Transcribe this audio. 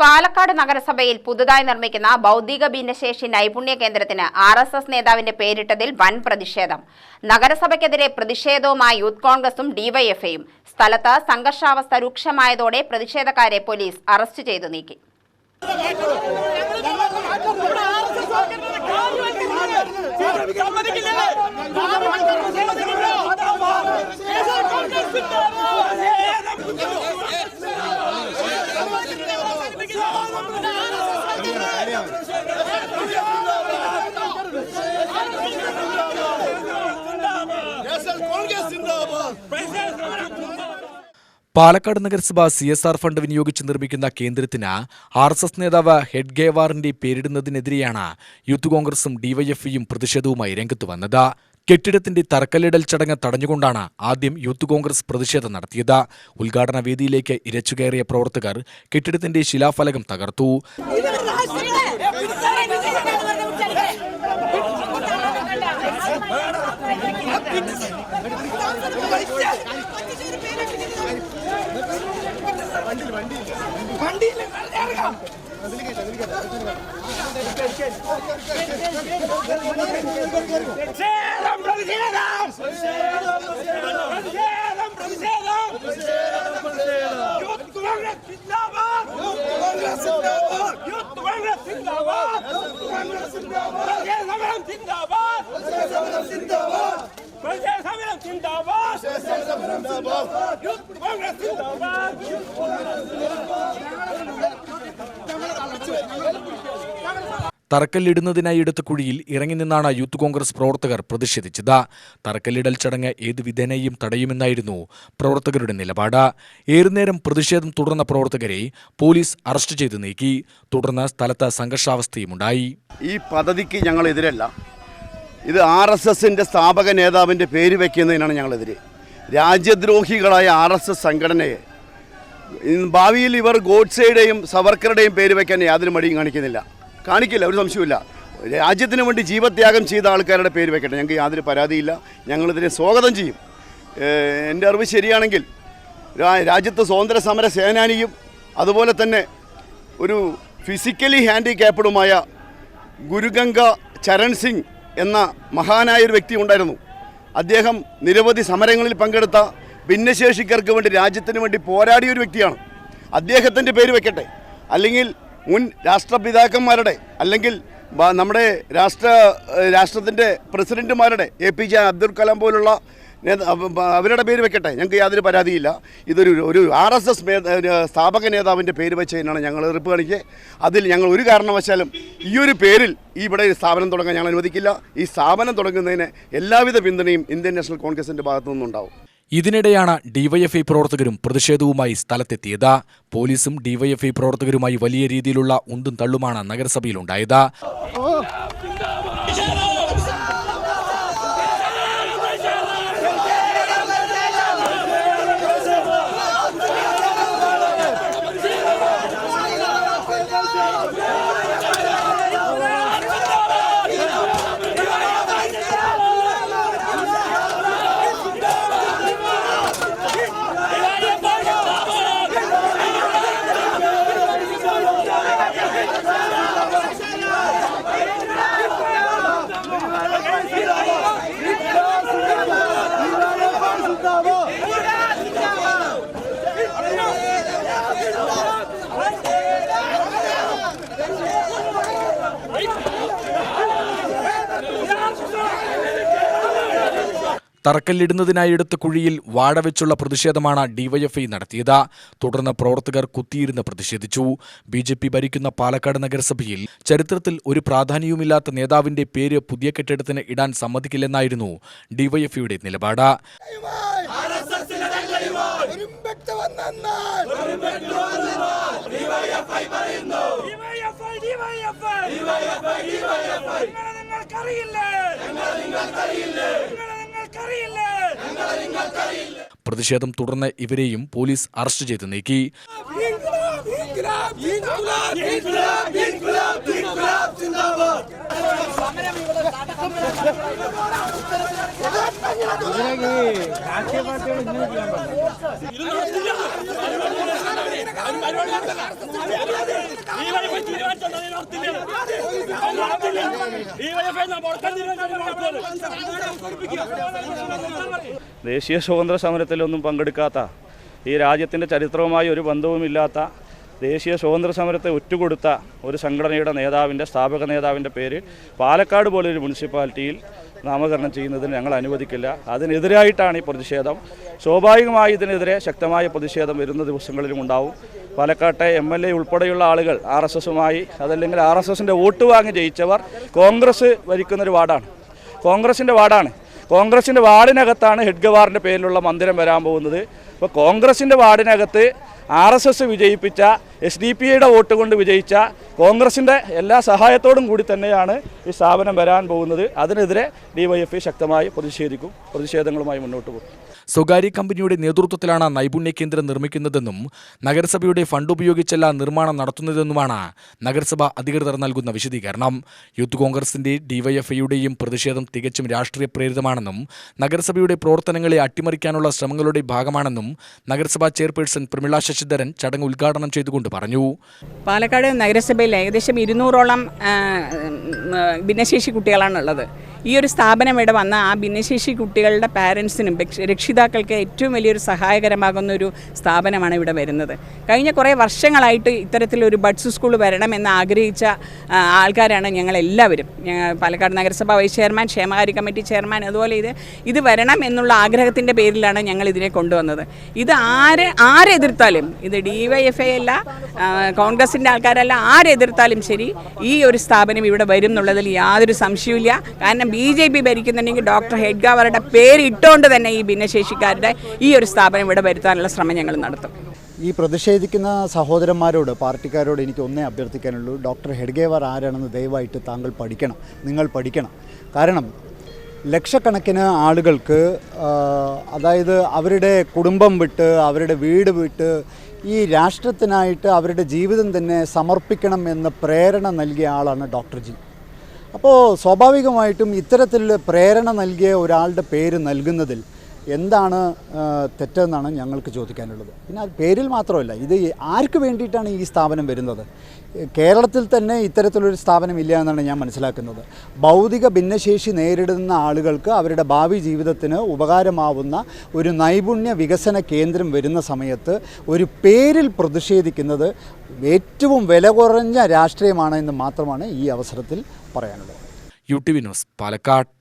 പാലക്കാട് നഗരസഭയിൽ പുതുതായി നിർമ്മിക്കുന്ന ബൗദ്ധിക ഭിന്നശേഷി നൈപുണ്യ കേന്ദ്രത്തിന് ആർ എസ് എസ് നേതാവിന്റെ പേരിട്ടതിൽ വൻ പ്രതിഷേധം. നഗരസഭയ്ക്കെതിരെ പ്രതിഷേധവുമായി യൂത്ത് കോൺഗ്രസും ഡിവൈഎഫ്ഐയും സ്ഥലത്ത് സംഘർഷാവസ്ഥ രൂക്ഷമായതോടെ പ്രതിഷേധക്കാരെ പോലീസ് അറസ്റ്റ് ചെയ്തു നീക്കി സിന്ദാബാദ് പാലക്കാട് നഗരസഭ സി എസ് ആർ ഫണ്ട് വിനിയോഗിച്ച് നിർമ്മിക്കുന്ന കേന്ദ്രത്തിന് ആർ എസ് എസ് നേതാവ് ഹെഡ് ഗേവാറിന്റെ പേരിടുന്നതിനെതിരെയാണ് യൂത്ത് കോൺഗ്രസും ഡിവൈഎഫ്ഐയും പ്രതിഷേധവുമായി രംഗത്ത് വന്നത്. കെട്ടിടത്തിന്റെ തറക്കല്ലിടൽ ചടങ്ങ് തടഞ്ഞുകൊണ്ടാണ് ആദ്യം യൂത്ത് കോൺഗ്രസ് പ്രതിഷേധം നടത്തിയത്. ഉദ്ഘാടന വേദിയിലേക്ക് ഇരച്ചുകയറിയ പ്രവർത്തകർ കെട്ടിടത്തിന്റെ ശിലാഫലകം തകർത്തു. പ്രതിഷേധം പ്രതിഷേധം പ്രതിഷേധം പ്രതിഷേധം യൂത്ത് കോൺഗ്രസ് സിന്ദാബാദ് യൂത്ത് കോൺഗ്രസ് സിന്ദാബാദ് പ്രതിഷേധ സമരം സിന്ദാബാദ് പ്രതിഷേധ സമരം സിന്ദാബാദ് യൂത്ത് കോൺഗ്രസ് സിന്ദാബാദ് തറക്കല്ലിടുന്നതിനായി എടുത്ത കുഴിയിൽ ഇറങ്ങി നിന്നാണ് യൂത്ത് കോൺഗ്രസ് പ്രവർത്തകർ പ്രതിഷേധിച്ചത്. തറക്കല്ലിടൽ ചടങ്ങ് ഏത് വിധേനയും തടയുമെന്നായിരുന്നു പ്രവർത്തകരുടെ നിലപാട്. ഏറുനേരം പ്രതിഷേധം തുടർന്ന പ്രവർത്തകരെ പോലീസ് അറസ്റ്റ് ചെയ്ത് നീക്കി. തുടർന്ന് സ്ഥലത്ത് സംഘർഷാവസ്ഥയുമുണ്ടായി. ഈ പദ്ധതിക്ക് ഞങ്ങൾ എതിരല്ല ഇത് ആർ എസ് എസിന്റെ സ്ഥാപക നേതാവിന്റെ പേര് വയ്ക്കുന്നതിനാണ് ഞങ്ങളെതിരെ. രാജ്യദ്രോഹികളായ ആർ എസ് എസ് സംഘടനയെ. ഭാവിയിൽ ഇവർ ഗോഡ്സെയുടെയും സവർക്കറുടെയും പേര് വയ്ക്കാൻ യാതൊരു മടിയും കാണിക്കുന്നില്ല. കാണിക്കില്ല ഒരു സംശയമില്ല രാജ്യത്തിന് വേണ്ടി ജീവത്യാഗം ചെയ്ത ആൾക്കാരുടെ പേര് വെക്കട്ടെ. ഞങ്ങൾക്ക് യാതൊരു പരാതിയില്ല. ഞങ്ങളിതിനെ സ്വാഗതം ചെയ്യും. എന്റെ അറിവ് ശരിയാണെങ്കിൽ രാജ്യത്ത് സ്വാതന്ത്ര്യ സമര സേനാനിയും അതുപോലെ തന്നെ ഒരു ഫിസിക്കലി ഹാൻഡിക്യാപ്ഡുമായ ഗുരുഗംഗ ചരൺ സിംഗ് എന്ന മഹാനായൊരു വ്യക്തി ഉണ്ടായിരുന്നു. അദ്ദേഹം നിരവധി സമരങ്ങളിൽ പങ്കെടുത്ത ഭിന്നശേഷിക്കാർക്ക് വേണ്ടി രാജ്യത്തിന് വേണ്ടി പോരാടിയ ഒരു വ്യക്തിയാണ്. അദ്ദേഹത്തിന്റെ പേര് വെക്കട്ടെ. അല്ലെങ്കിൽ മുൻ രാഷ്ട്രപിതാക്കന്മാരുടെ അല്ലെങ്കിൽ നമ്മുടെ രാഷ്ട്ര രാഷ്ട്രത്തിന്റെ പ്രസിഡന്റുമാരുടെ A P J Abdul Kalam പോലുള്ള അവരുടെ പേര് വെക്കട്ടെ ഞങ്ങൾക്ക് യാതൊരു പരാതിയില്ല. ഇതൊരു ഒരു ആർ എസ് എസ് സ്ഥാപക നേതാവിന്റെ പേര് വെച്ചതിനാണ് ഞങ്ങൾ എതിർപ്പ് കാണിക്കുക. അതിൽ ഞങ്ങൾ ഒരു കാരണവശാലും ഈ ഒരു പേരിൽ ഇവിടെ സ്ഥാപനം തുടങ്ങാൻ ഞങ്ങൾ അനുവദിക്കില്ല. ഈ സ്ഥാപനം തുടങ്ങുന്നതിന് എല്ലാവിധ പിന്തുണയും ഇന്ത്യൻ നാഷണൽ കോൺഗ്രസിന്റെ ഭാഗത്തു നിന്നുണ്ടാവും ഇതിനിടെയാണ് ഡിവൈഎഫ്ഐ പ്രവർത്തകരും പ്രതിഷേധവുമായി സ്ഥലത്തെത്തിയത്. പോലീസും ഡിവൈഎഫ്ഐ പ്രവർത്തകരുമായി വലിയ രീതിയിലുള്ള ഉന്തും തള്ളുമാണ് നഗരസഭയിലുണ്ടായത്. തറക്കല്ലിടുന്നതിനായി എടുത്ത കുഴിയിൽ വാഴ വെച്ചുള്ള പ്രതിഷേധമാണ് ഡിവൈഎഫ്ഐ നടത്തിയത്. തുടർന്ന് പ്രവർത്തകർ കുത്തിയിരുന്ന് പ്രതിഷേധിച്ചു. ബി ജെ പി ഭരിക്കുന്ന പാലക്കാട് നഗരസഭയിൽ ചരിത്രത്തിൽ ഒരു പ്രാധാന്യവുമില്ലാത്ത നേതാവിന്റെ പേര് പുതിയ കെട്ടിടത്തിന് ഇടാൻ സമ്മതിക്കില്ലെന്നായിരുന്നു ഡിവൈഎഫ്ഐയുടെ നിലപാട്. പ്രതിഷേധം തുടർന്ന് ഇവരെയും പോലീസ് അറസ്റ്റ് ചെയ്ത് നീക്കി. ദേശീയ സ്വാതന്ത്ര്യ സമരത്തിലൊന്നും പങ്കെടുക്കാത്ത ഈ രാജ്യത്തിന്റെ ചരിത്രവുമായി ഒരു ബന്ധവുമില്ലാത്ത ദേശീയ സ്വാതന്ത്ര്യ സമരത്തെ ഒറ്റുകൊടുത്ത ഒരു സംഘടനയുടെ നേതാവിന്റെ സ്ഥാപക നേതാവിന്റെ പേര് പാലക്കാട് പോലൊരു മുനിസിപ്പാലിറ്റിയിൽ നാമകരണം ചെയ്യുന്നതിന് ഞങ്ങൾ അനുവദിക്കില്ല. അതിനെതിരായിട്ടാണ് ഈ പ്രതിഷേധം. സ്വാഭാവികമായി ഇതിനെതിരെ ശക്തമായ പ്രതിഷേധം വരുന്ന ദിവസങ്ങളിലും ഉണ്ടാവും. പാലക്കാട്ടെ എം എൽ എ ഉൾപ്പെടെയുള്ള ആളുകൾ ആർ എസ് എസുമായി അതല്ലെങ്കിൽ ആർ എസ് എസിന്റെ വോട്ട് വാങ്ങി ജയിച്ചവർ കോൺഗ്രസ് ഭരിക്കുന്നൊരു വാർഡാണ്. കോൺഗ്രസിന്റെ വാർഡാണ്. കോൺഗ്രസിന്റെ വാർഡിനകത്താണ് ഹെഡ്ഗവാറിന്റെ പേരിലുള്ള മന്ദിരം വരാൻ പോകുന്നത്. അപ്പോൾ കോൺഗ്രസിന്റെ വാർഡിനകത്ത് ആർ എസ് എസ് വിജയിപ്പിച്ച എസ് ഡി പി ഐയുടെ വോട്ട് കൊണ്ട് വിജയിച്ച കോൺഗ്രസിന്റെ എല്ലാ സഹായത്തോടും കൂടി തന്നെയാണ് ഈ സ്ഥാപനം വരാൻ പോകുന്നത്. അതിനെതിരെ ഡിവൈഎഫ്ഐ ശക്തമായി പ്രതിഷേധിക്കും പ്രതിഷേധങ്ങളുമായി മുന്നോട്ട് പോകും. സ്വകാര്യ കമ്പനിയുടെ നേതൃത്വത്തിലാണ് നൈപുണ്യ കേന്ദ്രം നിർമ്മിക്കുന്നതെന്നും നഗരസഭയുടെ ഫണ്ട് ഉപയോഗിച്ചല്ല നിർമ്മാണം നടത്തുന്നതെന്നുമാണ് നഗരസഭ അധികൃതർ നൽകുന്ന വിശദീകരണം. യൂത്ത് കോൺഗ്രസിന്റെ ഡിവൈഎഫ്ഐയുടെയും പ്രതിഷേധം തികച്ചും രാഷ്ട്രീയ പ്രേരിതമാണെന്നും നഗരസഭയുടെ പ്രവർത്തനങ്ങളെ അട്ടിമറിക്കാനുള്ള ശ്രമങ്ങളുടെ ഭാഗമാണെന്നും നഗരസഭാ ചെയർപേഴ്സൺ പ്രമിള ശശിധരൻ ചടങ്ങ് ഉദ്ഘാടനം ചെയ്തുകൊണ്ട് പറഞ്ഞു. പാലക്കാട് നഗരസഭയിൽ ഏകദേശം ഇരുന്നൂറോളം ഭിന്നശേഷി കുട്ടികളാണുള്ളത് ഈ ഒരു സ്ഥാപനം ഇവിടെ വന്ന ആ ഭിന്നശേഷി കുട്ടികളുടെ പാരൻസിനും രക്ഷിതാക്കൾക്ക് ഏറ്റവും വലിയൊരു സഹായകരമാകുന്ന ഒരു സ്ഥാപനമാണ് ഇവിടെ വരുന്നത്. കഴിഞ്ഞ കുറേ വർഷങ്ങളായിട്ട് ഇത്തരത്തിലൊരു ബഡ്സ് സ്കൂൾ വരണമെന്ന് ആഗ്രഹിച്ച ആൾക്കാരാണ് ഞങ്ങളെല്ലാവരും. പാലക്കാട് നഗരസഭ വൈസ് ചെയർമാൻ ക്ഷേമകാര്യ കമ്മിറ്റി ചെയർമാൻ അതുപോലെ ഇത് ഇത് വരണം എന്നുള്ള ആഗ്രഹത്തിന്റെ പേരിലാണ് ഞങ്ങൾ ഇതിനെ കൊണ്ടുവന്നത്. ഇത് ആര് ആരെതിർത്താലും ഇത് ഡി വൈ എഫ് ഐ അല്ല കോൺഗ്രസിന്റെ ആൾക്കാരല്ല ആരെതിർത്താലും ശരി ഈ ഒരു സ്ഥാപനം ഇവിടെ വരും എന്നുള്ളതിൽ യാതൊരു സംശയവുമില്ല. കാരണം ബി ജെ പി ഭരിക്കുന്നുണ്ടെങ്കിൽ ഡോക്ടർ ഹെഡ്ഗാവറുടെ പേര് ഇട്ടുകൊണ്ട് തന്നെ ഈ ഭിന്നശേഷിക്കാരുടെ ഈ ഒരു സ്ഥാപനം ഇവിടെ വരുത്താനുള്ള ശ്രമം ഞങ്ങൾ നടത്തും. ഈ പ്രതിഷേധിക്കുന്ന സഹോദരന്മാരോട് പാർട്ടിക്കാരോട് എനിക്ക് ഒന്നേ അഭ്യർത്ഥിക്കാനുള്ളൂ. ഡോക്ടർ ഹെഡ്ഗേവർ ആരാണെന്ന് ദയവായിട്ട് താങ്കൾ പഠിക്കണം. നിങ്ങൾ പഠിക്കണം. കാരണം ലക്ഷക്കണക്കിന് ആളുകൾക്ക് അതായത് അവരുടെ കുടുംബം വിട്ട് അവരുടെ വീട് വിട്ട് ഈ രാഷ്ട്രത്തിനായിട്ട് അവരുടെ ജീവിതം തന്നെ സമർപ്പിക്കണം എന്ന പ്രേരണ നൽകിയ ആളാണ് ഡോക്ടർ ജി. അപ്പോൾ സ്വാഭാവികമായിട്ടും ഇത്തരത്തിൽ പ്രേരണ നൽകിയ ഒരാളുടെ പേര് നൽകുന്നതിൽ എന്താണ് തെറ്റെന്നാണ് ഞങ്ങൾക്ക് ചോദിക്കാനുള്ളത്. പിന്നെ അത് പേരിൽ മാത്രമല്ല ഇത് ആർക്ക് വേണ്ടിയിട്ടാണ് ഈ സ്ഥാപനം വരുന്നത്? കേരളത്തിൽ തന്നെ ഇത്തരത്തിലൊരു സ്ഥാപനം ഇല്ല എന്നാണ് ഞാൻ മനസ്സിലാക്കുന്നത്. ഭൗതിക ഭിന്നശേഷി നേരിടുന്ന ആളുകൾക്ക് അവരുടെ ഭാവി ജീവിതത്തിന് ഉപകാരമാവുന്ന ഒരു നൈപുണ്യ വികസന കേന്ദ്രം വരുന്ന സമയത്ത് ഒരു പേരിൽ പ്രതിഷേധിക്കുന്നത് ഏറ്റവും വില കുറഞ്ഞ രാഷ്ട്രീയമാണ് എന്ന് മാത്രമാണ് ഈ അവസരത്തിൽ പറയാനുള്ളത്. U T V news Palakkad.